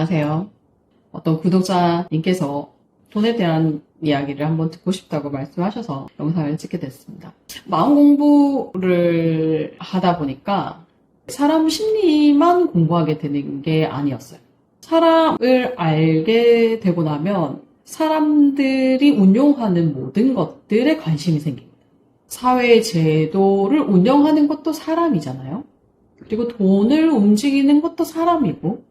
안녕하세요. 어떤 구독자님께서 돈에 대한 이야기를 한번 듣고 싶다고 말씀하셔서 영상을 찍게 됐습니다. 마음 공부를 하다 보니까 사람 심리만 공부하게 되는 게 아니었어요. 사람을 알게 되고 나면 사람들이 운용하는 모든 것들에 관심이 생깁니다. 사회 제도를 운영하는 것도 사람이잖아요. 그리고 돈을 움직이는 것도 사람이고,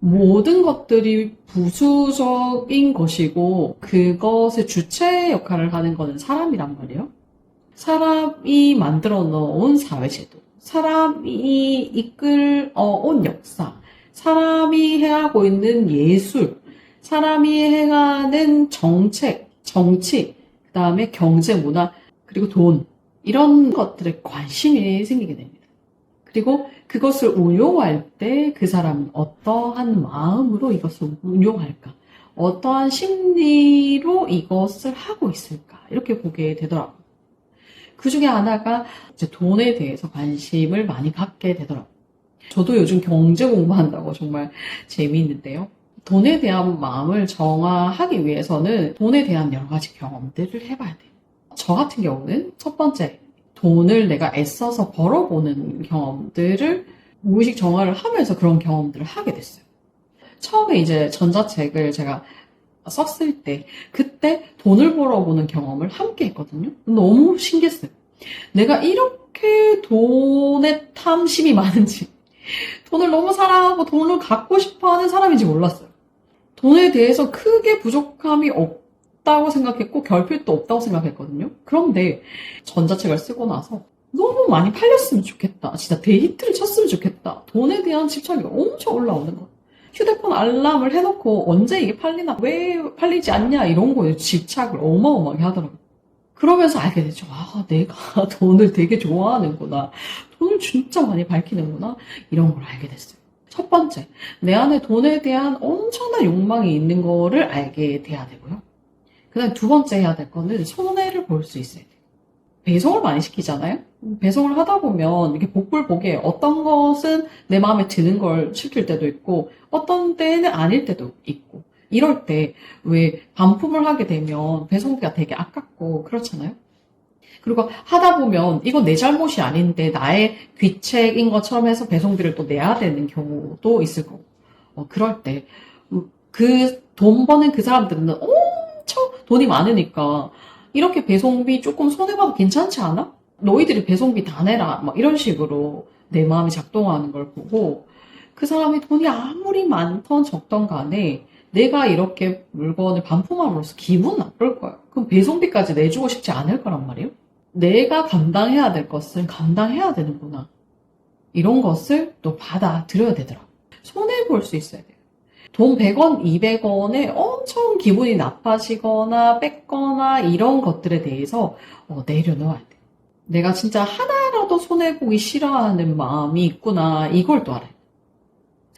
모든 것들이 부수적인 것이고, 그것의 주체 역할을 하는 것은 사람이란 말이에요. 사람이 만들어 놓은 사회제도, 사람이 이끌어 온 역사, 사람이 해하고 있는 예술, 사람이 행하는 정책, 정치, 그 다음에 경제, 문화, 그리고 돈, 이런 것들에 관심이 생기게 됩니다. 그리고 그것을 운용할 때 그 사람은 어떠한 마음으로 이것을 운용할까? 어떠한 심리로 이것을 하고 있을까? 이렇게 보게 되더라고요. 그 중에 하나가 이제 돈에 대해서 관심을 많이 갖게 되더라고요. 저도 요즘 경제 공부한다고 정말 재미있는데요. 돈에 대한 마음을 정화하기 위해서는 돈에 대한 여러 가지 경험들을 해봐야 돼요. 저 같은 경우는 첫 번째, 돈을 내가 애써서 벌어보는 경험들을 무의식 정화를 하면서 그런 경험들을 하게 됐어요. 처음에 이제 전자책을 제가 썼을 때, 그때 돈을 벌어보는 경험을 함께 했거든요. 너무 신기했어요. 내가 이렇게 돈에 탐심이 많은지, 돈을 너무 사랑하고 돈을 갖고 싶어 하는 사람인지 몰랐어요. 돈에 대해서 크게 부족함이 없 다고 생각했고, 결핍도 없다고 생각했거든요. 그런데 전자책을 쓰고 나서 너무 많이 팔렸으면 좋겠다. 진짜 데이트를 쳤으면 좋겠다. 돈에 대한 집착이 엄청 올라오는 거예요. 휴대폰 알람을 해놓고 언제 이게 팔리나, 왜 팔리지 않냐, 이런 거에 집착을 어마어마하게 하더라고요. 그러면서 알게 되죠. 아, 내가 돈을 되게 좋아하는구나. 돈을 진짜 많이 밝히는구나. 이런 걸 알게 됐어요. 첫 번째, 내 안에 돈에 대한 엄청난 욕망이 있는 거를 알게 돼야 되고요. 그 다음 두 번째 해야 될 거는 손해를 볼 수 있어야 돼요. 배송을 많이 시키잖아요? 배송을 하다 보면 이게 복불 복에 어떤 것은 내 마음에 드는 걸 시킬 때도 있고 어떤 때는 아닐 때도 있고 이럴 때 왜 반품을 하게 되면 배송비가 되게 아깝고 그렇잖아요? 그리고 하다 보면 이건 내 잘못이 아닌데 나의 귀책인 것처럼 해서 배송비를 또 내야 되는 경우도 있을 거고 어, 그럴 때 그 돈 버는 그 사람들은 엄청 돈이 많으니까 이렇게 배송비 조금 손해봐도 괜찮지 않아? 너희들이 배송비 다 내라. 막 이런 식으로 내 마음이 작동하는 걸 보고 그 사람이 돈이 아무리 많던 적던 간에 내가 이렇게 물건을 반품함으로써 기분 나쁠 거야. 그럼 배송비까지 내주고 싶지 않을 거란 말이에요. 내가 감당해야 될 것을 감당해야 되는구나. 이런 것을 또 받아들여야 되더라고. 손해볼 수 있어야 돼요. 돈 100원, 200원에 엄청 기분이 나빠지거나 뺏거나 이런 것들에 대해서 어, 내려놓아야 돼. 내가 진짜 하나라도 손해보기 싫어하는 마음이 있구나. 이걸 또 알아요.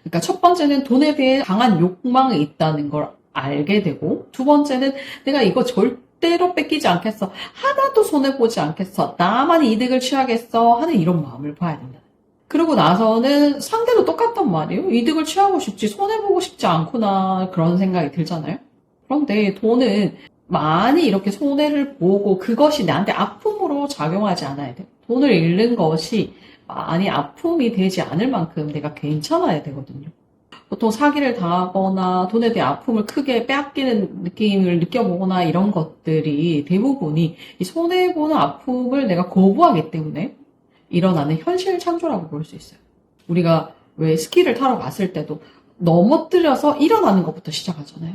그러니까 첫 번째는 돈에 대해 강한 욕망이 있다는 걸 알게 되고, 두 번째는 내가 이거 절대로 뺏기지 않겠어. 하나도 손해보지 않겠어. 나만 이득을 취하겠어. 하는 이런 마음을 봐야 된다. 그러고 나서는 상대도 똑같단 말이에요. 이득을 취하고 싶지, 손해보고 싶지 않구나. 그런 생각이 들잖아요. 그런데 돈은 많이 이렇게 손해를 보고 그것이 나한테 아픔으로 작용하지 않아야 돼요. 돈을 잃는 것이 많이 아픔이 되지 않을 만큼 내가 괜찮아야 되거든요. 보통 사기를 당하거나 돈에 대해 아픔을 크게 빼앗기는 느낌을 느껴보거나 이런 것들이 대부분이 이 손해보는 아픔을 내가 거부하기 때문에 일어나는 현실 창조라고 볼 수 있어요. 우리가 왜 스키를 타러 갔을 때도 넘어뜨려서 일어나는 것부터 시작하잖아요.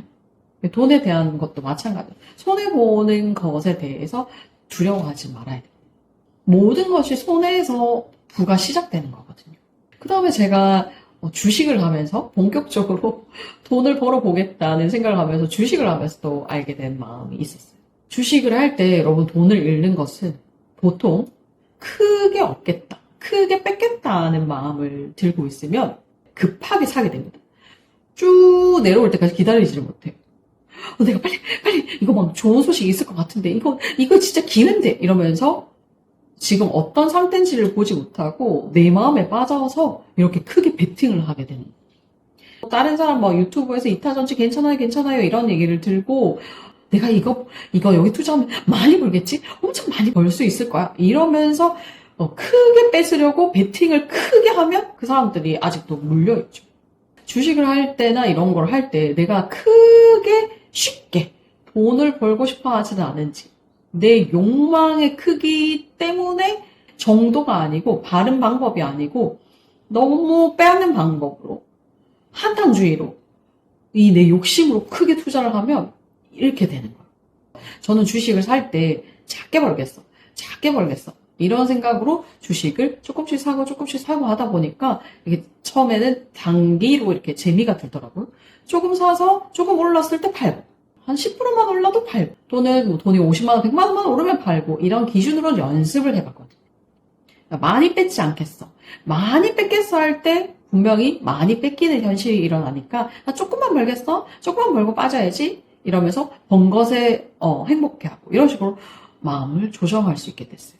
돈에 대한 것도 마찬가지예요. 손해보는 것에 대해서 두려워하지 말아야 돼요. 모든 것이 손해에서 부가 시작되는 거거든요. 그 다음에 제가 주식을 하면서 본격적으로 돈을 벌어보겠다는 생각을 하면서 주식을 하면서 또 알게 된 마음이 있었어요. 주식을 할 때 여러분 돈을 잃는 것은 보통 크게 얻겠다, 크게 뺏겠다는 마음을 들고 있으면 급하게 사게 됩니다. 쭉 내려올 때까지 기다리지를 못해요. 어, 내가 빨리, 빨리, 이거 막 좋은 소식이 있을 것 같은데, 이거, 이거 진짜 기회인데, 이러면서 지금 어떤 상태인지를 보지 못하고 내 마음에 빠져서 이렇게 크게 베팅을 하게 되는. 다른 사람 뭐 유튜브에서 이타전지 괜찮아요, 괜찮아요 이런 얘기를 들고 내가 이거 이거 여기 투자하면 많이 벌겠지? 엄청 많이 벌 수 있을 거야. 이러면서 어, 크게 뺏으려고 베팅을 크게 하면 그 사람들이 아직도 물려있죠. 주식을 할 때나 이런 걸 할 때 내가 크게 쉽게 돈을 벌고 싶어 하지는 않은지 내 욕망의 크기 때문에 정도가 아니고 바른 방법이 아니고 너무 빼앗는 방법으로 한탕주의로 이 내 욕심으로 크게 투자를 하면 이렇게 되는 거예요. 저는 주식을 살 때 작게 벌겠어. 작게 벌겠어. 이런 생각으로 주식을 조금씩 사고 조금씩 사고 하다 보니까 이게 처음에는 단기로 이렇게 재미가 들더라고요. 조금 사서 조금 올랐을 때 팔고 한 10%만 올라도 팔고 또는 뭐 돈이 50만 원, 100만 원만 오르면 팔고 이런 기준으로 연습을 해봤거든요. 그러니까 많이 뺏지 않겠어. 많이 뺏겠어 할 때 분명히 많이 뺏기는 현실이 일어나니까 나 조금만 벌겠어? 조금만 벌고 빠져야지 이러면서 번 것에 어, 행복해하고 이런 식으로 마음을 조정할 수 있게 됐어요.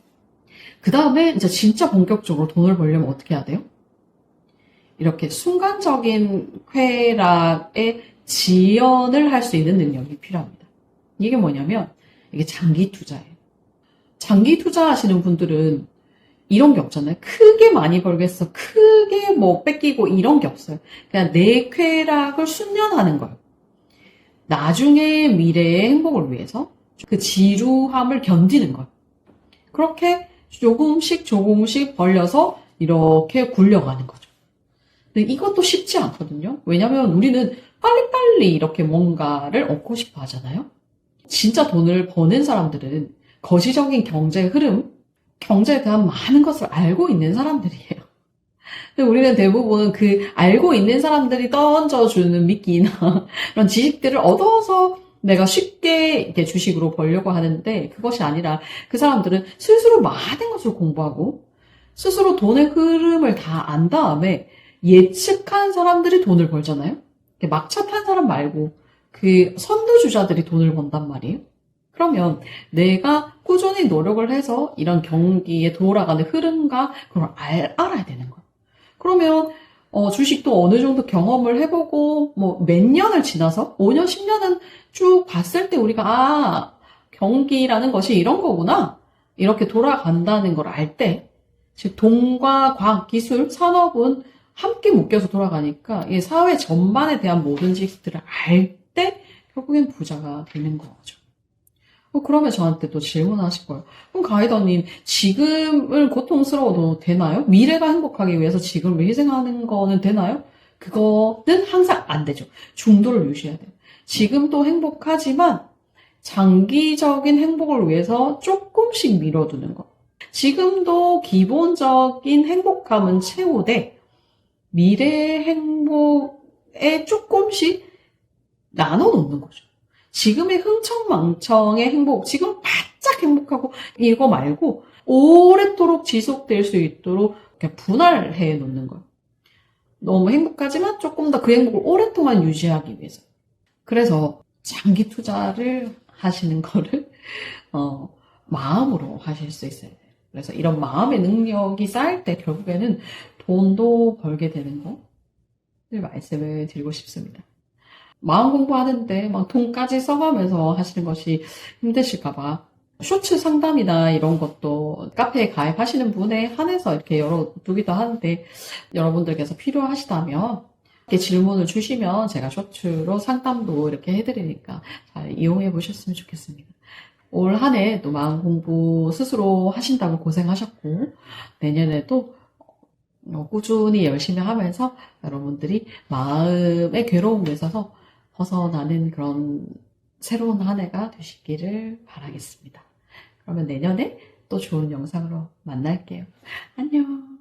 그 다음에 이제 진짜 본격적으로 돈을 벌려면 어떻게 해야 돼요? 이렇게 순간적인 쾌락에 지연을 할 수 있는 능력이 필요합니다. 이게 뭐냐면 이게 장기 투자예요. 장기 투자하시는 분들은 이런 게 없잖아요. 크게 많이 벌겠어. 크게 뭐 뺏기고 이런 게 없어요. 그냥 내 쾌락을 순년하는 거예요. 나중에 미래의 행복을 위해서 그 지루함을 견디는 거예요. 그렇게 조금씩 조금씩 벌려서 이렇게 굴려가는 거죠. 근데 이것도 쉽지 않거든요. 왜냐면 우리는 빨리빨리 이렇게 뭔가를 얻고 싶어 하잖아요. 진짜 돈을 버는 사람들은 거시적인 경제 흐름, 경제에 대한 많은 것을 알고 있는 사람들이에요. 우리는 대부분 그 알고 있는 사람들이 던져주는 미끼나 그런 지식들을 얻어서 내가 쉽게 이렇게 주식으로 벌려고 하는데 그것이 아니라 그 사람들은 스스로 많은 것을 공부하고 스스로 돈의 흐름을 다 안 다음에 예측한 사람들이 돈을 벌잖아요. 막차 탄 사람 말고 그 선두주자들이 돈을 번단 말이에요. 그러면 내가 꾸준히 노력을 해서 이런 경기에 돌아가는 흐름과 그걸 알, 알아야 되는 거예요. 그러면 어, 주식도 어느 정도 경험을 해보고 뭐 몇 년을 지나서 5년, 10년은 쭉 봤을 때 우리가 아 경기라는 것이 이런 거구나 이렇게 돌아간다는 걸 알 때, 즉 돈과 과학, 기술, 산업은 함께 묶여서 돌아가니까 이 사회 전반에 대한 모든 지식들을 알 때 결국엔 부자가 되는 거죠. 어, 그러면 저한테 또 질문하실 거예요. 그럼 가이더님, 지금을 고통스러워도 되나요? 미래가 행복하기 위해서 지금을 희생하는 거는 되나요? 그거는 항상 안 되죠. 중도를 유지해야 돼요. 지금도 행복하지만 장기적인 행복을 위해서 조금씩 밀어두는 거. 지금도 기본적인 행복감은 채우되 미래의 행복에 조금씩 나눠 놓는 거죠. 지금의 흥청망청의 행복, 지금 바짝 행복하고 이거 말고 오랫도록 지속될 수 있도록 분할해 놓는 거예요. 너무 행복하지만 조금 더 그 행복을 오랫동안 유지하기 위해서. 그래서 장기 투자를 하시는 거를 어, 마음으로 하실 수 있어야 돼요. 그래서 이런 마음의 능력이 쌓일 때 결국에는 돈도 벌게 되는 거를 말씀을 드리고 싶습니다. 마음 공부하는데 막 돈까지 써가면서 하시는 것이 힘드실까봐 쇼츠 상담이나 이런 것도 카페에 가입하시는 분에 한해서 이렇게 열어두기도 하는데 여러분들께서 필요하시다면 이렇게 질문을 주시면 제가 쇼츠로 상담도 이렇게 해드리니까 잘 이용해 보셨으면 좋겠습니다. 올 한 해 또 마음 공부 스스로 하신다고 고생하셨고 내년에도 어, 꾸준히 열심히 하면서 여러분들이 마음의 괴로움에 있어서 벗어나는 그런 새로운 한 해가 되시기를 바라겠습니다. 그러면 내년에 또 좋은 영상으로 만날게요. 안녕.